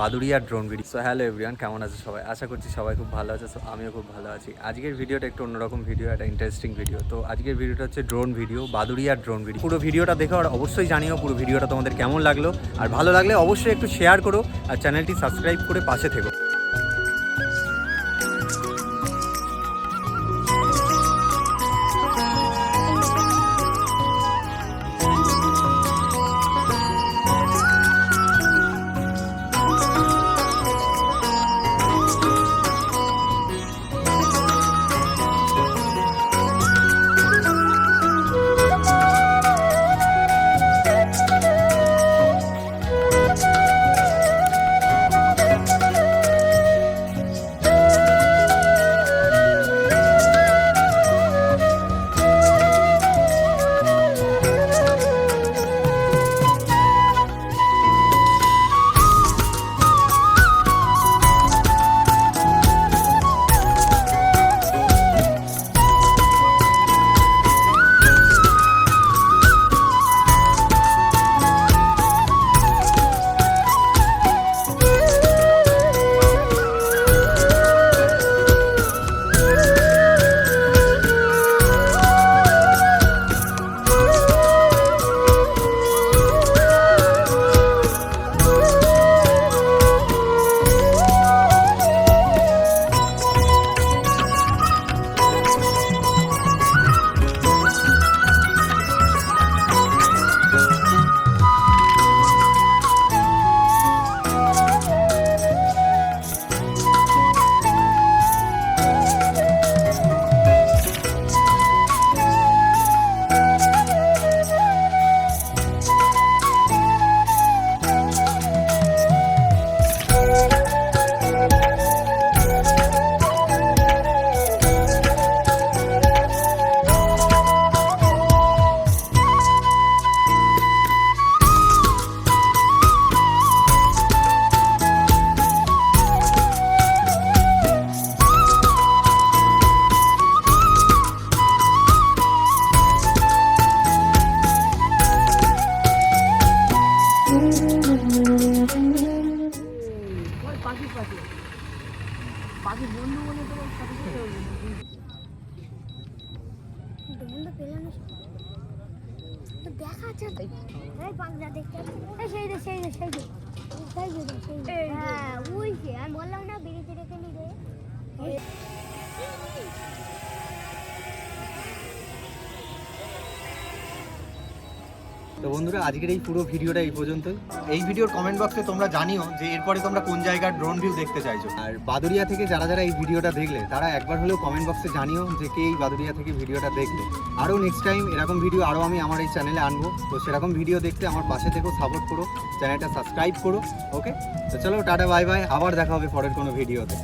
বাদুড়িয়ার drone video so hello everyone কেমন আছে সবাই? আশা করছি সবাই খুব ভালো আছে সো আমিও খুব ভালো আছি। আজকের ভিডিওটা একটু অন্যরকম ভিডিও একটা ইন্টারেস্টিং ভিডিও তো আজকের ভিডিওটা হচ্ছে ড্রোন ভিডিও বাদুরিয়ার ড্রোন ভিডিও পুরো ভিডিওটা দেখো আর অবশ্যই জানিও পুরো ভিডিওটা তোমাদের কেমন লাগল। আর ভালো লাগলে অবশ্যই একটু শেয়ার করো আর চ্যানেলটি সাবস্ক্রাইব করে পাশে থেকো। ওই পাখির পাখি। বন্ধু বলে তোমার সাথে সাথে ডোমটা পেলাম না তো দেখা যাচ্ছে। এই বাংলা দেখতে সেই রে সেই রে সেই যে সেই যে। সেই যে। হ্যাঁ ওই যে আমি বললাম না বেরিয়ে রেখে নি তো বন্ধুরা, আজকের এই পুরো ভিডিওটা এই পর্যন্তই। এই ভিডিওর কমেন্ট বক্সে তোমরা জানিও যে এরপরে তোমরা কোন জায়গার ড্রোন ভিউ দেখতে চাইছো। আর বাদুরিয়া থেকে যারা যারা এই ভিডিওটা দেখলে, তারা একবার হলেও কমেন্ট বক্সে জানিও যে কে এই বাদুরিয়া থেকে ভিডিওটা দেখলে। আরও নেক্সট টাইম এরকম ভিডিও আরও আমি আমার এই চ্যানেলে আনব। তো সেরকম ভিডিও দেখতে আমার পাশে থেকেও সাপোর্ট করো চ্যানেলটা সাবস্ক্রাইব করো ওকে তো চলো, টাটা বাই বাই আবার দেখা হবে পরের কোনো ভিডিওতে